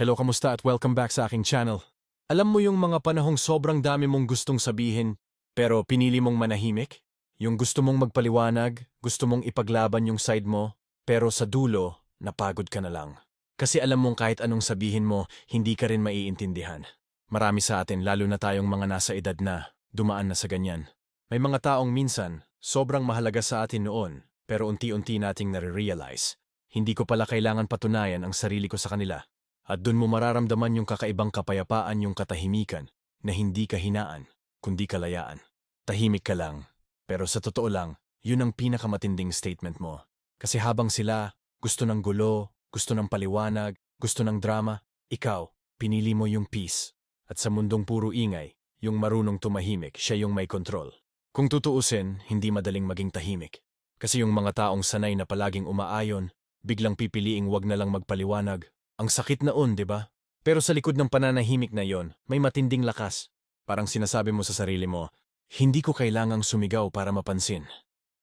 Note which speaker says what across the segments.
Speaker 1: Hello, kamusta at welcome back sa aking channel. Alam mo yung mga panahong sobrang dami mong gustong sabihin, pero pinili mong manahimik? Yung gusto mong magpaliwanag, gusto mong ipaglaban yung side mo, pero sa dulo, napagod ka na lang. Kasi alam mong kahit anong sabihin mo, hindi ka rin maiintindihan. Marami sa atin, lalo na tayong mga nasa edad na, dumaan na sa ganyan. May mga taong minsan, sobrang mahalaga sa atin noon, pero unti-unti nating nare-realize. Hindi ko pala kailangan patunayan ang sarili ko sa kanila. At dun mo mararamdaman yung kakaibang kapayapaan yung katahimikan na hindi kahinaan, kundi kalayaan. Tahimik ka lang, pero sa totoo lang, yun ang pinakamatinding statement mo. Kasi habang sila gusto ng gulo, gusto ng paliwanag, gusto ng drama, ikaw, pinili mo yung peace. At sa mundong puro ingay, yung marunong tumahimik, siya yung may kontrol. Kung tutuusin, hindi madaling maging tahimik. Kasi yung mga taong sanay na palaging umaayon, biglang pipiliing wag na lang magpaliwanag. Ang sakit na on, di ba? Pero sa likod ng pananahimik na yon, may matinding lakas. Parang sinasabi mo sa sarili mo, hindi ko kailangang sumigaw para mapansin.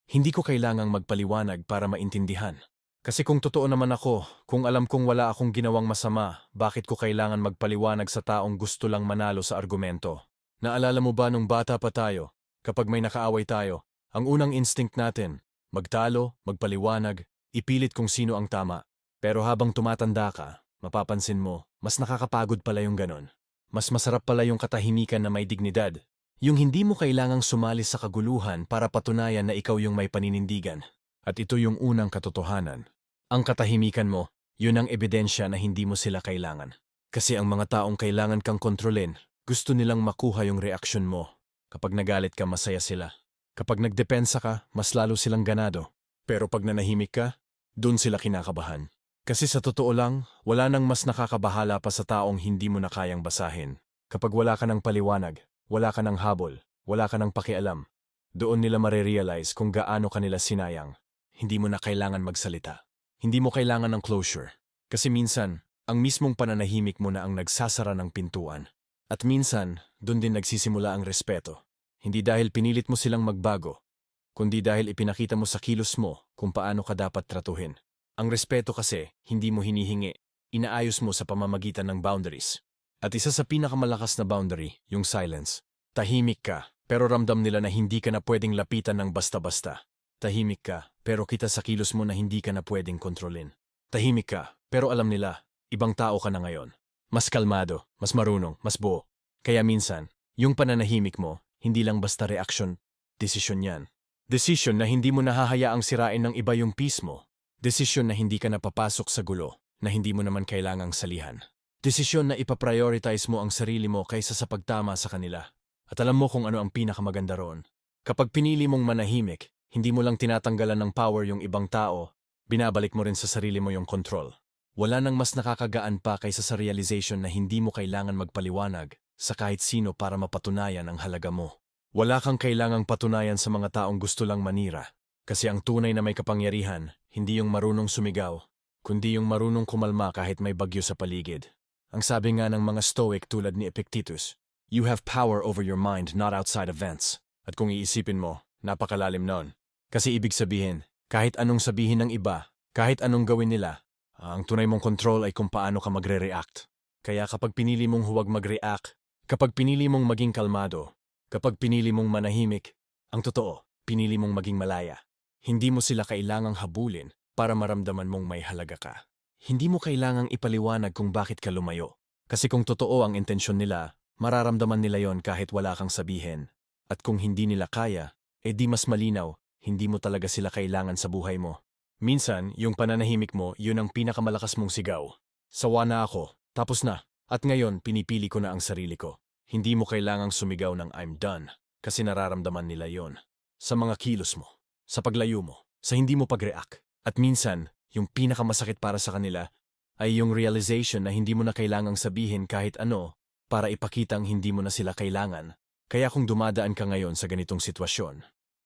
Speaker 1: Hindi ko kailangang magpaliwanag para maintindihan. Kasi kung totoo naman ako, kung alam kong wala akong ginawang masama, bakit ko kailangan magpaliwanag sa taong gusto lang manalo sa argumento? Naalala mo ba nung bata pa tayo, kapag may nakaaway tayo, ang unang instinct natin, magtalo, magpaliwanag, ipilit kung sino ang tama. Pero habang tumatanda ka, mapapansin mo, mas nakakapagod pala yung ganon. Mas masarap pala yung katahimikan na may dignidad. Yung hindi mo kailangang sumali sa kaguluhan para patunayan na ikaw yung may paninindigan. At ito yung unang katotohanan. Ang katahimikan mo, yun ang ebidensya na hindi mo sila kailangan. Kasi ang mga taong kailangan kang kontrolin, gusto nilang makuha yung reaksyon mo. Kapag nagalit ka, masaya sila. Kapag nagdepensa ka, mas lalo silang ganado. Pero pag nanahimik ka, dun sila kinakabahan. Kasi sa totoo lang, wala nang mas nakakabahala pa sa taong hindi mo na kayang basahin. Kapag wala ka ng paliwanag, wala ka ng habol, wala ka ng pakialam, doon nila marerealize kung gaano kanila sinayang. Hindi mo na kailangan magsalita. Hindi mo kailangan ng closure. Kasi minsan, ang mismong pananahimik mo na ang nagsasara ng pintuan. At minsan, doon din nagsisimula ang respeto. Hindi dahil pinilit mo silang magbago, kundi dahil ipinakita mo sa kilos mo kung paano ka dapat tratuhin. Ang respeto kasi, hindi mo hinihingi. Inaayos mo sa pamamagitan ng boundaries. At isa sa pinakamalakas na boundary, yung silence. Tahimik ka, pero ramdam nila na hindi ka na pwedeng lapitan ng basta-basta. Tahimik ka, pero kita sa kilos mo na hindi ka na pwedeng kontrolin. Tahimik ka, pero alam nila, ibang tao ka na ngayon. Mas kalmado, mas marunong, mas buo. Kaya minsan, yung pananahimik mo, hindi lang basta reaksyon, desisyon yan. Desisyon na hindi mo nahahayaang sirain ng iba yung peace mo. Desisyon na hindi ka napapasok sa gulo, na hindi mo naman kailangang salihan. Desisyon na ipaprioritize mo ang sarili mo kaysa sa pagtama sa kanila. At alam mo kung ano ang pinakamaganda roon. Kapag pinili mong manahimik, hindi mo lang tinatanggalan ng power yung ibang tao, binabalik mo rin sa sarili mo yung control. Wala nang mas nakakagaan pa kaysa sa realization na hindi mo kailangan magpaliwanag sa kahit sino para mapatunayan ang halaga mo. Wala kang kailangang patunayan sa mga taong gusto lang manira. Kasi ang tunay na may kapangyarihan, hindi yung marunong sumigaw, kundi yung marunong kumalma kahit may bagyo sa paligid. Ang sabi nga ng mga stoic tulad ni Epictetus, You have power over your mind not outside events. At kung iisipin mo, napakalalim nun. Kasi ibig sabihin, kahit anong sabihin ng iba, kahit anong gawin nila, ang tunay mong control ay kung paano ka magre-react. Kaya kapag pinili mong huwag mag-react, kapag pinili mong maging kalmado, kapag pinili mong manahimik, ang totoo, pinili mong maging malaya. Hindi mo sila kailangang habulin para maramdaman mong may halaga ka. Hindi mo kailangang ipaliwanag kung bakit ka lumayo. Kasi kung totoo ang intensyon nila, mararamdaman nila yon kahit wala kang sabihin. At kung hindi nila kaya, eh di mas malinaw, hindi mo talaga sila kailangan sa buhay mo. Minsan, yung pananahimik mo, yun ang pinakamalakas mong sigaw. Sawa na ako, tapos na, at ngayon pinipili ko na ang sarili ko. Hindi mo kailangang sumigaw ng I'm done, kasi nararamdaman nila yon sa mga kilos mo sa paglayo mo, sa hindi mo pag-react. At minsan, yung pinakamasakit para sa kanila ay yung realization na hindi mo na kailangang sabihin kahit ano para ipakitang hindi mo na sila kailangan. Kaya kung dumadaan ka ngayon sa ganitong sitwasyon,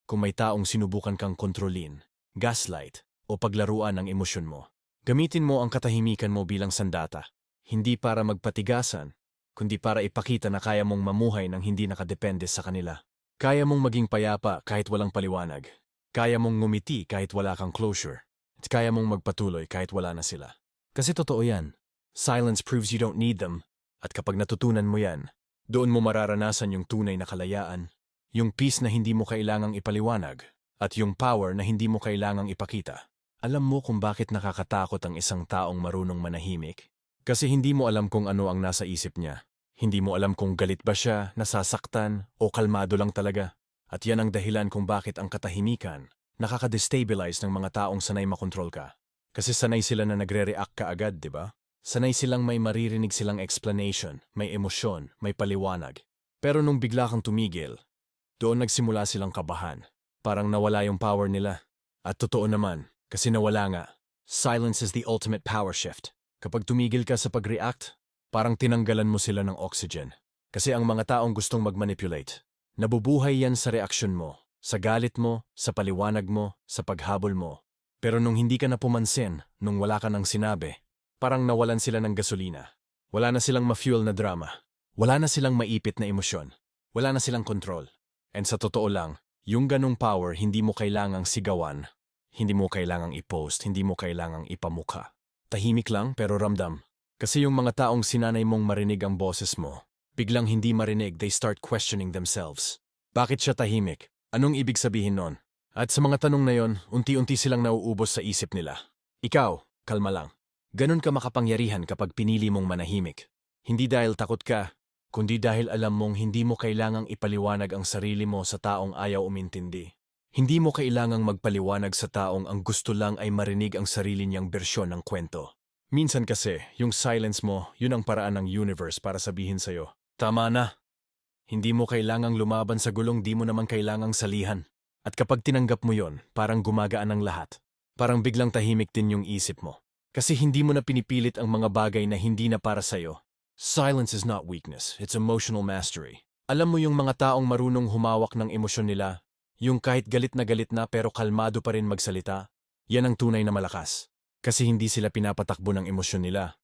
Speaker 1: kung may taong sinubukan kang kontrolin, gaslight, o paglaruan ng emosyon mo, gamitin mo ang katahimikan mo bilang sandata, hindi para magpatigasan, kundi para ipakita na kaya mong mamuhay ng hindi nakadepende sa kanila. Kaya mong maging payapa kahit walang paliwanag. Kaya mong ngumiti kahit wala kang closure. At kaya mong magpatuloy kahit wala na sila. Kasi totoo yan. Silence proves you don't need them. At kapag natutunan mo yan, doon mo mararanasan yung tunay na kalayaan, yung peace na hindi mo kailangang ipaliwanag, at yung power na hindi mo kailangang ipakita. Alam mo kung bakit nakakatakot ang isang taong marunong manahimik? Kasi hindi mo alam kung ano ang nasa isip niya. Hindi mo alam kung galit ba siya, nasasaktan, o kalmado lang talaga. At yan ang dahilan kung bakit ang katahimikan nakaka-destabilize ng mga taong sanay makontrol ka. Kasi sanay sila na nagre-react ka agad, di ba? Sanay silang may maririnig silang explanation, may emosyon, may paliwanag. Pero nung bigla kang tumigil, doon nagsimula silang kabahan. Parang nawala yung power nila. At totoo naman, kasi nawala nga. Silence is the ultimate power shift. Kapag tumigil ka sa pag-react, parang tinanggalan mo sila ng oxygen. Kasi ang mga taong gustong mag-manipulate, nabubuhay yan sa reaksyon mo, sa galit mo, sa paliwanag mo, sa paghabol mo. Pero nung hindi ka na pumansin, nung wala ka nang sinabi, parang nawalan sila ng gasolina. Wala na silang ma-fuel na drama. Wala na silang maipit na emosyon. Wala na silang control. And sa totoo lang, yung ganong power hindi mo kailangang sigawan. Hindi mo kailangang i-post, hindi mo kailangang ipamukha. Tahimik lang pero ramdam. Kasi yung mga taong sinanay mong marinig ang boses mo, biglang hindi marinig, they start questioning themselves. Bakit siya tahimik? Anong ibig sabihin nun? At sa mga tanong na yon, unti-unti silang nauubos sa isip nila. Ikaw, kalma lang. Ganon ka makapangyarihan kapag pinili mong manahimik. Hindi dahil takot ka, kundi dahil alam mong hindi mo kailangang ipaliwanag ang sarili mo sa taong ayaw umintindi. Hindi mo kailangang magpaliwanag sa taong ang gusto lang ay marinig ang sarili niyang bersyon ng kwento. Minsan kasi, yung silence mo, yun ang paraan ng universe para sabihin sa'yo, tama na, hindi mo kailangang lumaban sa gulong, di mo naman kailangang salihan. At kapag tinanggap mo yon, parang gumagaan ang lahat. Parang biglang tahimik din yung isip mo. Kasi hindi mo na pinipilit ang mga bagay na hindi na para sa'yo. Silence is not weakness, it's emotional mastery. Alam mo yung mga taong marunong humawak ng emosyon nila, yung kahit galit na galit na pero kalmado pa rin magsalita, yan ang tunay na malakas. Kasi hindi sila pinapatakbo ng emosyon nila.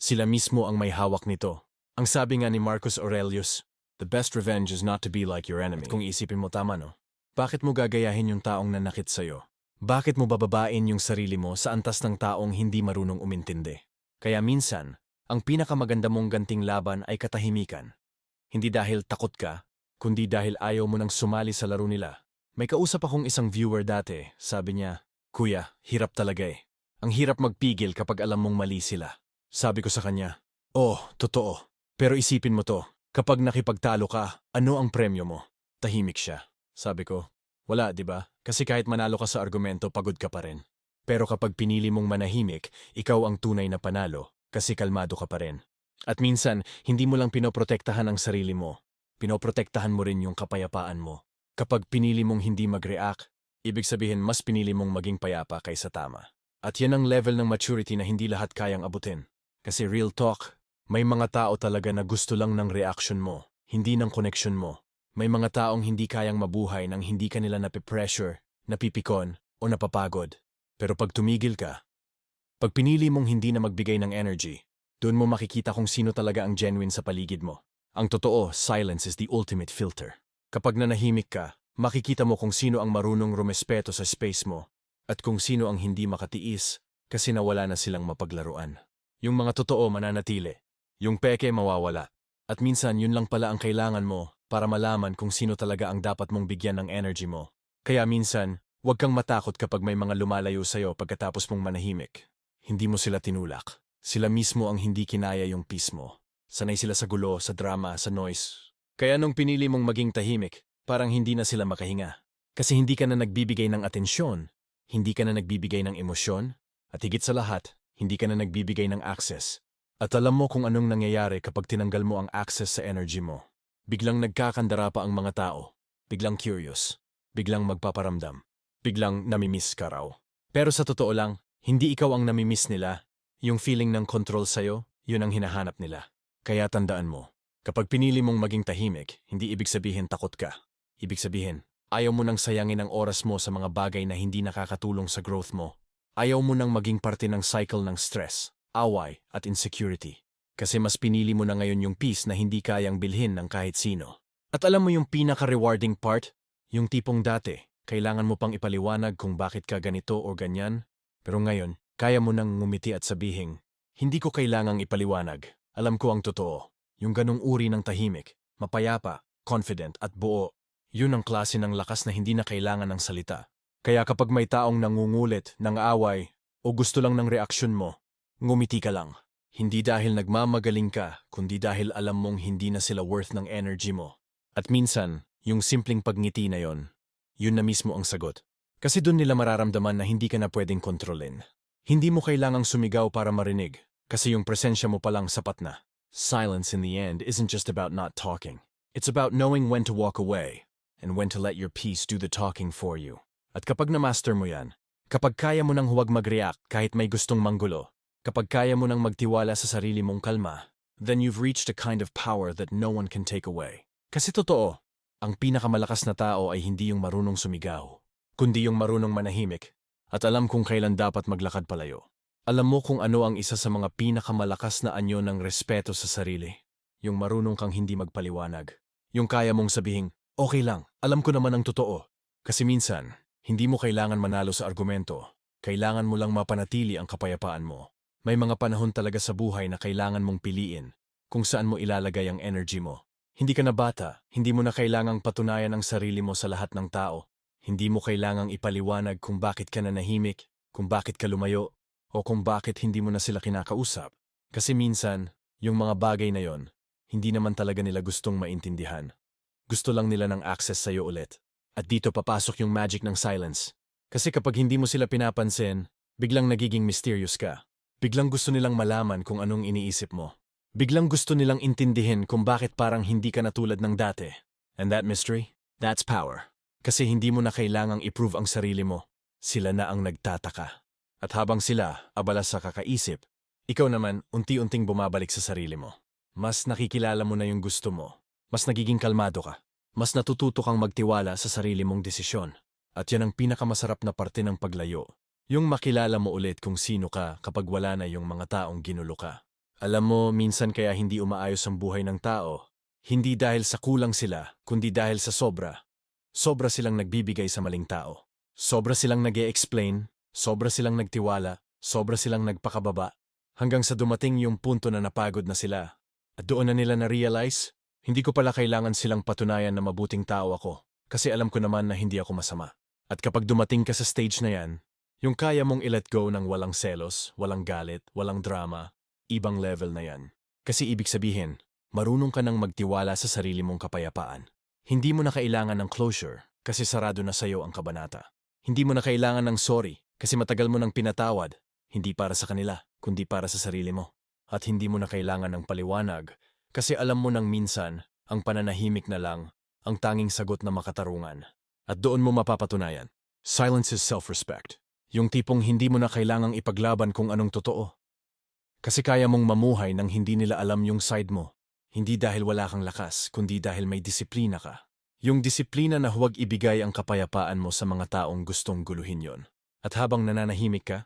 Speaker 1: Sila mismo ang may hawak nito. Ang sabi nga ni Marcus Aurelius, The best revenge is not to be like your enemy. At kung isipin mo tama no, bakit mo gagayahin yung taong nanakit sa'yo? Bakit mo bababain yung sarili mo sa antas ng taong hindi marunong umintindi? Kaya minsan, ang pinakamaganda mong ganting laban ay katahimikan. Hindi dahil takot ka, kundi dahil ayaw mo nang sumali sa laro nila. May kausap akong isang viewer dati, sabi niya, Kuya, hirap talaga eh. Ang hirap magpigil kapag alam mong mali sila. Sabi ko sa kanya, Oh, totoo. Pero isipin mo to, Kapag nakipagtalo ka, ano ang premyo mo? Tahimik siya. Sabi ko, wala, di ba? Kasi kahit manalo ka sa argumento, pagod ka pa rin. Pero kapag pinili mong manahimik, ikaw ang tunay na panalo, kasi kalmado ka pa rin. At minsan, hindi mo lang pinoprotektahan ang sarili mo. Pinoprotektahan mo rin yung kapayapaan mo. Kapag pinili mong hindi mag-react, ibig sabihin mas pinili mong maging payapa kaysa tama. At yan ang level ng maturity na hindi lahat kayang abutin. Kasi real talk, may mga tao talaga na gusto lang ng reaction mo, hindi ng connection mo. May mga taong hindi kayang mabuhay nang hindi kanila napipressure, napipikon, o napapagod. Pero pag tumigil ka, pag pinili mong hindi na magbigay ng energy, doon mo makikita kung sino talaga ang genuine sa paligid mo. Ang totoo, silence is the ultimate filter. Kapag nanahimik ka, makikita mo kung sino ang marunong rumespeto sa space mo at kung sino ang hindi makatiis kasi nawala na silang mapaglaruan. Yung mga totoo mananatili, yung peke mawawala. At minsan yun lang pala ang kailangan mo para malaman kung sino talaga ang dapat mong bigyan ng energy mo. Kaya minsan, huwag kang matakot kapag may mga lumalayo sa'yo pagkatapos mong manahimik. Hindi mo sila tinulak. Sila mismo ang hindi kinaya yung peace mo. Sanay sila sa gulo, sa drama, sa noise. Kaya nung pinili mong maging tahimik, parang hindi na sila makahinga. Kasi hindi ka na nagbibigay ng atensyon, hindi ka na nagbibigay ng emosyon, at higit sa lahat, hindi ka na nagbibigay ng access. At alam mo kung anong nangyayari kapag tinanggal mo ang access sa energy mo. Biglang nagkakandara pa ang mga tao. Biglang curious. Biglang magpaparamdam. Biglang namimiss ka raw. Pero sa totoo lang, hindi ikaw ang namimiss nila. Yung feeling ng control sa'yo, yun ang hinahanap nila. Kaya tandaan mo, kapag pinili mong maging tahimik, hindi ibig sabihin takot ka. Ibig sabihin, ayaw mo nang sayangin ang oras mo sa mga bagay na hindi nakakatulong sa growth mo. Ayaw mo nang maging parte ng cycle ng stress away at insecurity. Kasi mas pinili mo na ngayon yung peace na hindi kayang bilhin ng kahit sino. At alam mo yung pinaka-rewarding part? Yung tipong dati, kailangan mo pang ipaliwanag kung bakit ka ganito o ganyan, pero ngayon, kaya mo nang ngumiti at sabihin, Hindi ko kailangang ipaliwanag. Alam ko ang totoo. Yung ganong uri ng tahimik, mapayapa, confident at buo. Yun ang klase ng lakas na hindi na kailangan ng salita. Kaya kapag may taong nangungulit, ng away, o gusto lang ng reaksyon mo, ngumiti ka lang. Hindi dahil nagmamagaling ka, kundi dahil alam mong hindi na sila worth ng energy mo. At minsan, yung simpleng pagngiti na yon, yun na mismo ang sagot. Kasi doon nila mararamdaman na hindi ka na pwedeng kontrolin. Hindi mo kailangang sumigaw para marinig, kasi yung presensya mo palang sapat na. Silence in the end isn't just about not talking. It's about knowing when to walk away and when to let your peace do the talking for you. At kapag na-master mo yan, kapag kaya mo nang huwag mag-react kahit may gustong manggulo, kapag kaya mo nang magtiwala sa sarili mong kalma, then you've reached a kind of power that no one can take away. Kasi totoo, ang pinakamalakas na tao ay hindi yung marunong sumigaw, kundi yung marunong manahimik at alam kung kailan dapat maglakad palayo. Alam mo kung ano ang isa sa mga pinakamalakas na anyo ng respeto sa sarili. Yung marunong kang hindi magpaliwanag. Yung kaya mong sabihing, okay lang, alam ko naman ang totoo. Kasi minsan, hindi mo kailangan manalo sa argumento. Kailangan mo lang mapanatili ang kapayapaan mo. May mga panahon talaga sa buhay na kailangan mong piliin kung saan mo ilalagay ang energy mo. Hindi ka na bata, hindi mo na kailangang patunayan ang sarili mo sa lahat ng tao. Hindi mo kailangang ipaliwanag kung bakit ka nanahimik, kung bakit ka lumayo, o kung bakit hindi mo na sila kinakausap. Kasi minsan, yung mga bagay na yon, hindi naman talaga nila gustong maintindihan. Gusto lang nila ng access sa'yo ulit. At dito papasok yung magic ng silence. Kasi kapag hindi mo sila pinapansin, biglang nagiging mysterious ka. Biglang gusto nilang malaman kung anong iniisip mo. Biglang gusto nilang intindihin kung bakit parang hindi ka na tulad ng dati. And that mystery? That's power. Kasi hindi mo na kailangang i-prove ang sarili mo. Sila na ang nagtataka. At habang sila abala sa kakaisip, ikaw naman unti-unting bumabalik sa sarili mo. Mas nakikilala mo na yung gusto mo. Mas nagiging kalmado ka. Mas natututo kang magtiwala sa sarili mong desisyon. At yan ang pinakamasarap na parte ng paglayo. Yung makilala mo ulit kung sino ka kapag wala na yung mga taong ginulo ka. Alam mo, minsan kaya hindi umaayos ang buhay ng tao. Hindi dahil sa kulang sila, kundi dahil sa sobra. Sobra silang nagbibigay sa maling tao. Sobra silang nag explain Sobra silang nagtiwala, sobra silang nagpakababa, hanggang sa dumating yung punto na napagod na sila. At doon na nila na-realize, hindi ko pala kailangan silang patunayan na mabuting tao ako, kasi alam ko naman na hindi ako masama. At kapag dumating ka sa stage na yan, yung kaya mong i-let go ng walang selos, walang galit, walang drama, ibang level na yan. Kasi ibig sabihin, marunong ka nang magtiwala sa sarili mong kapayapaan. Hindi mo na kailangan ng closure kasi sarado na sa'yo ang kabanata. Hindi mo na kailangan ng sorry kasi matagal mo nang pinatawad, hindi para sa kanila, kundi para sa sarili mo. At hindi mo na kailangan ng paliwanag, kasi alam mo nang minsan, ang pananahimik na lang, ang tanging sagot na makatarungan. At doon mo mapapatunayan. Silence is self-respect. Yung tipong hindi mo na kailangang ipaglaban kung anong totoo. Kasi kaya mong mamuhay nang hindi nila alam yung side mo. Hindi dahil wala kang lakas, kundi dahil may disiplina ka. Yung disiplina na huwag ibigay ang kapayapaan mo sa mga taong gustong guluhin yon. At habang nananahimik ka,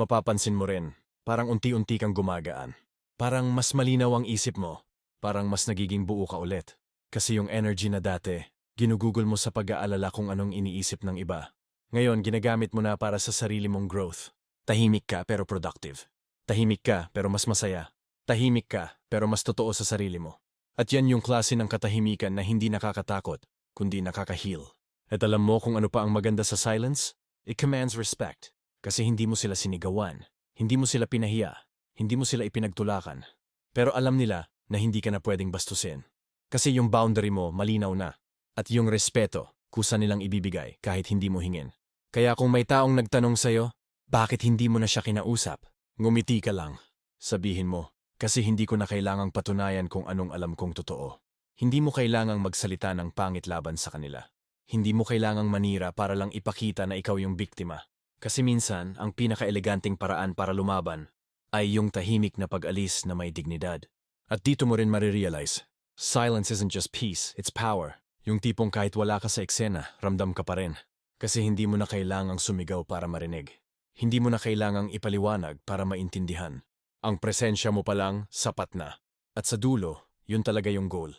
Speaker 1: mapapansin mo rin, parang unti-unti kang gumagaan. Parang mas malinaw ang isip mo, parang mas nagiging buo ka ulit. Kasi yung energy na dati, ginugugol mo sa pag-aalala kung anong iniisip ng iba. Ngayon, ginagamit mo na para sa sarili mong growth. Tahimik ka pero productive. Tahimik ka pero mas masaya. Tahimik ka pero mas totoo sa sarili mo. At yan yung klase ng katahimikan na hindi nakakatakot, kundi nakaka-heal. At alam mo kung ano pa ang maganda sa silence? It commands respect. Kasi hindi mo sila sinigawan, hindi mo sila pinahiya, hindi mo sila ipinagtulakan. Pero alam nila na hindi ka na pwedeng bastusin. Kasi yung boundary mo malinaw na. At yung respeto, kusa nilang ibibigay kahit hindi mo hingin. Kaya kung may taong nagtanong sa'yo, bakit hindi mo na siya kinausap? Ngumiti ka lang. Sabihin mo, kasi hindi ko na kailangang patunayan kung anong alam kong totoo. Hindi mo kailangang magsalita ng pangit laban sa kanila. Hindi mo kailangang manira para lang ipakita na ikaw yung biktima. Kasi minsan, ang pinaka-eleganting paraan para lumaban ay yung tahimik na pag-alis na may dignidad. At dito mo rin marirealize, silence isn't just peace, it's power. Yung tipong kahit wala ka sa eksena, ramdam ka pa rin. Kasi hindi mo na kailangang sumigaw para marinig. Hindi mo na kailangang ipaliwanag para maintindihan. Ang presensya mo pa lang, sapat na. At sa dulo, yun talaga yung goal.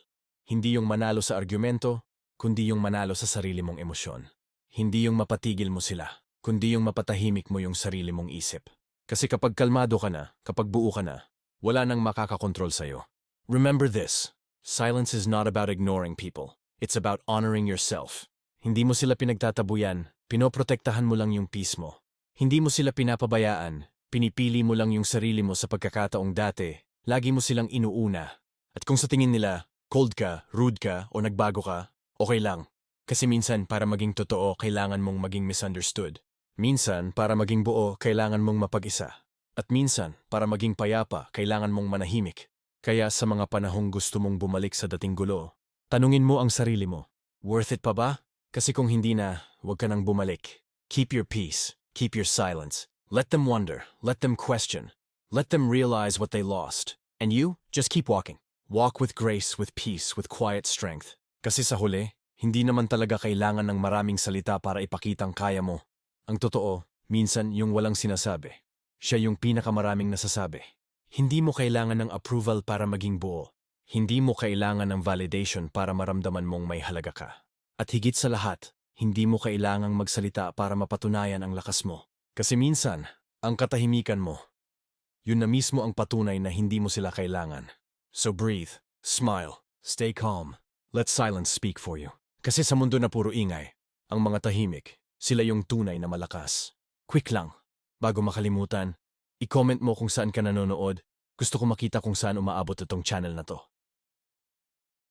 Speaker 1: Hindi yung manalo sa argumento, kundi yung manalo sa sarili mong emosyon. Hindi yung mapatigil mo sila, kundi yung mapatahimik mo yung sarili mong isip. Kasi kapag kalmado ka na, kapag buo ka na, wala nang makakakontrol sa'yo. Remember this, silence is not about ignoring people. It's about honoring yourself. Hindi mo sila pinagtatabuyan, pinoprotektahan mo lang yung peace mo. Hindi mo sila pinapabayaan, pinipili mo lang yung sarili mo sa pagkakataong dati, lagi mo silang inuuna. At kung sa tingin nila, cold ka, rude ka, o nagbago ka, okay lang. Kasi minsan para maging totoo, kailangan mong maging misunderstood. Minsan, para maging buo, kailangan mong mapag-isa. At minsan, para maging payapa, kailangan mong manahimik. Kaya sa mga panahong gusto mong bumalik sa dating gulo, tanungin mo ang sarili mo, worth it pa ba? Kasi kung hindi na, huwag ka nang bumalik. Keep your peace. Keep your silence. Let them wonder. Let them question. Let them realize what they lost. And you, just keep walking. Walk with grace, with peace, with quiet strength. Kasi sa huli, hindi naman talaga kailangan ng maraming salita para ipakitang kaya mo. Ang totoo, minsan yung walang sinasabi. Siya yung pinakamaraming nasasabi. Hindi mo kailangan ng approval para maging buo. Hindi mo kailangan ng validation para maramdaman mong may halaga ka. At higit sa lahat, hindi mo kailangang magsalita para mapatunayan ang lakas mo. Kasi minsan, ang katahimikan mo, yun na mismo ang patunay na hindi mo sila kailangan. So breathe, smile, stay calm. Let silence speak for you. Kasi sa mundo na puro ingay, ang mga tahimik, sila yung tunay na malakas. Quick lang, bago makalimutan, i-comment mo kung saan ka nanonood. Gusto ko makita kung saan umaabot itong channel na to.